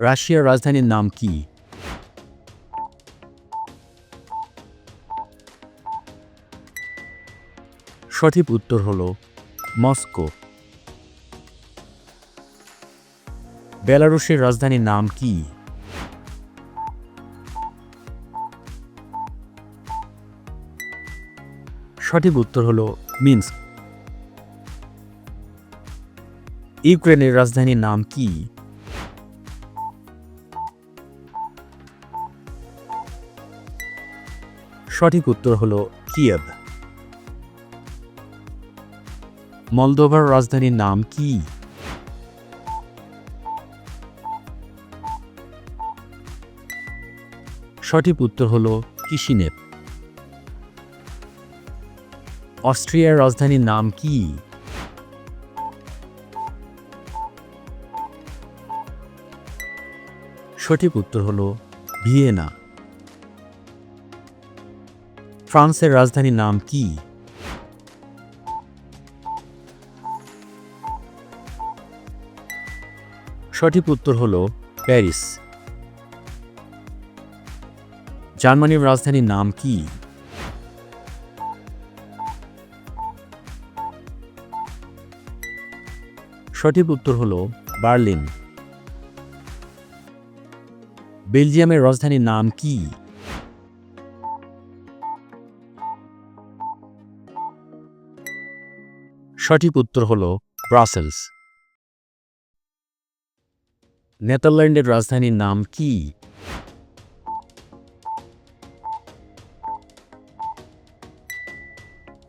রাশিয়ার রাজধানীর নাম কি? সঠিক উত্তর হল মস্কো। বেলারুশের রাজধানীর নাম কি? সঠিক উত্তর হল মিন্স্ক। ইউক্রেনের রাজধানীর নাম কি? সঠিক উত্তর হল কিয়েভ। মলদোভার রাজধানীর নাম কি? সঠিক উত্তর হল কিশিনেপ অস্ট্রিয়ার রাজধানীর নাম কি? সঠিক উত্তর হল ভিয়েনা। ফ্রান্সের রাজধানীর নাম কি? সঠিক উত্তর হল প্যারিস। জার্মানির রাজধানীর নাম কি? সঠিক উত্তর হল বার্লিন। বেলজিয়ামের রাজধানীর নাম কি? সঠিক উত্তর হল ব্রাসেলস। নেদারল্যান্ডের রাজধানীর নাম কি?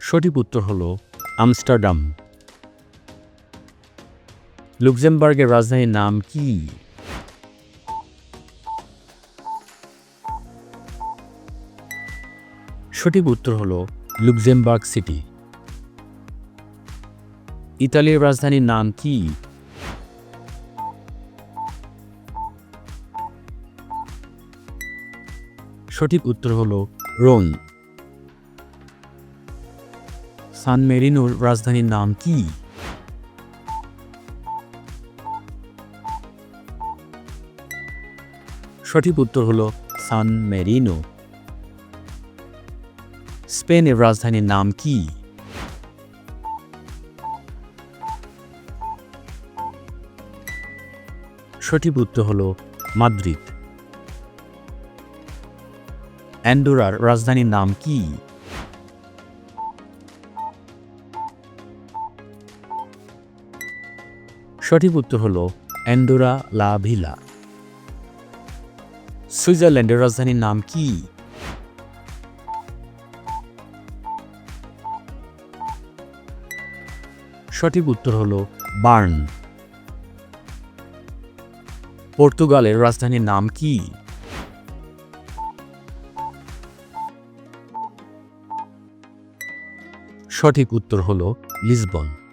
সঠিক উত্তর হল আমস্টারডাম। লুক্সেমবার্গের রাজধানীর নাম কি? সঠিক উত্তর হল লুক্সেমবার্গ সিটি। ইতালির রাজধানীর নাম কি? সঠিক উত্তর হল রোম। সান মেরিনোর রাজধানীর নাম কি? সঠিক উত্তর হল সান মেরিনো। স্পেনের রাজধানীর নাম কি? সঠিক উত্তর হল মাদ্রিদ। অ্যান্ডোরার রাজধানীর নাম কি? সঠিক উত্তর হল অ্যান্ডোরা লা ভিলা। সুইজারল্যান্ডের রাজধানীর নাম কি? সঠিক উত্তর হল বার্ন। পর্তুগালের রাজধানীর নাম কি? সঠিক উত্তর হল লিসবন।